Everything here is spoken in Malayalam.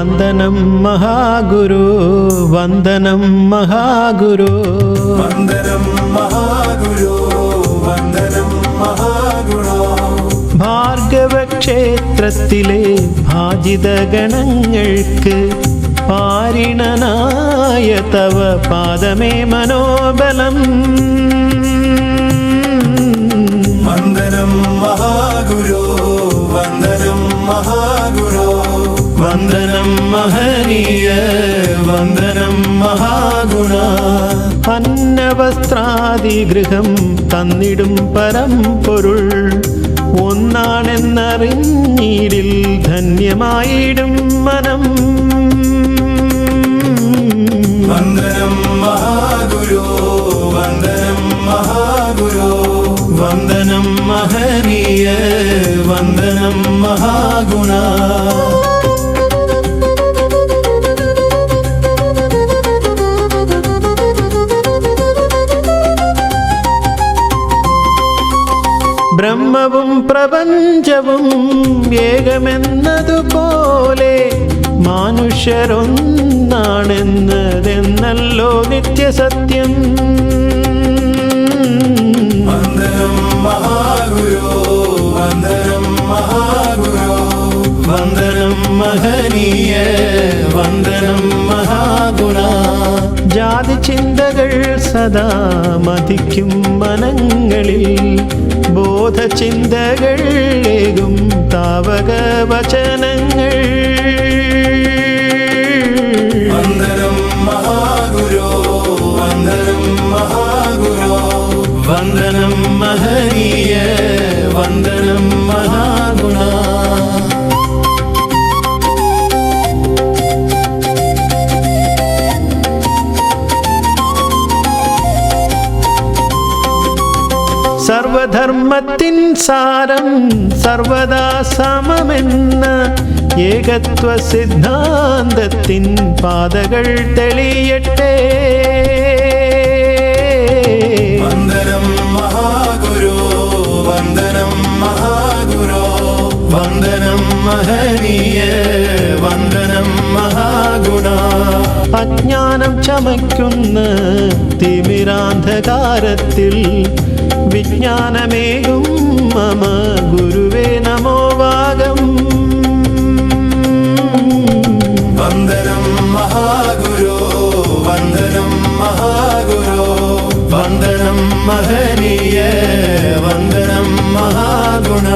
വന്ദനം മഹാഗുരു വന്ദനം മഹാഗുരു. വന്ദനം മഹാഗുരു വന്ദനം മഹാഗുരു. ഭാർഗവ ക്ഷേത്രത്തിലെ ഭാജിത ഗണങ്ങൾക്ക് പാരിണനായ തവ പാദമേ മനോബലം. മഹാഗുണ. അന്നവസ്ത്രാദിഗൃഹം തന്നിടും പരം പൊരുൾ. ഒന്നാണെന്നറിഞ്ഞീടിൽ ധന്യമായിടും മനം. വന്ദനം മഹാഗുരു വന്ദനം മഹാഗുരു. വന്ദനം മഹനീയ വന്ദനം മഹാഗുണ. ബ്രഹ്മവും പ്രപഞ്ചവും ഏകമെന്നതുപോലെ മനുഷ്യരൊന്നാണെന്നതെന്നല്ലോ നിത്യസത്യം. വന്ദനം വന്ദനം വന്ദനം മഹനീയ വന്ദനം ചിന്തകൾ സദാ മതിക്കും മനങ്ങളിൽ ബോധചിന്തകൾ ഏകും താവക വചനങ്ങൾ വന്ദനം വന്ദനം മഹനീയ വന്ദനം മഹാഗുണ സർവധർമ്മത്തിൻ സാരം സർവദാ സമമെന്ന ഏകത്വ സിദ്ധാന്തത്തിൻ പാതകൾ തെളിയട്ടെ. വന്ദനം മഹാഗുരു വന്ദനം മഹാഗുരു വന്ദനം മഹനീയ വന്ദനം മഹാഗുണ. അജ്ഞാനം ചമയ്ക്കുന്ന തിമിരാന്ധകാരത്തിൽ വിജ്ഞാനമേകും. മമ ഗുരുവേ നമോ ഭാഗം വന്ദനം മഹാഗുരോ വന്ദനം മഹാഗുരോ. വന്ദനം മഹനീയ വന്ദനം മഹാഗുണ.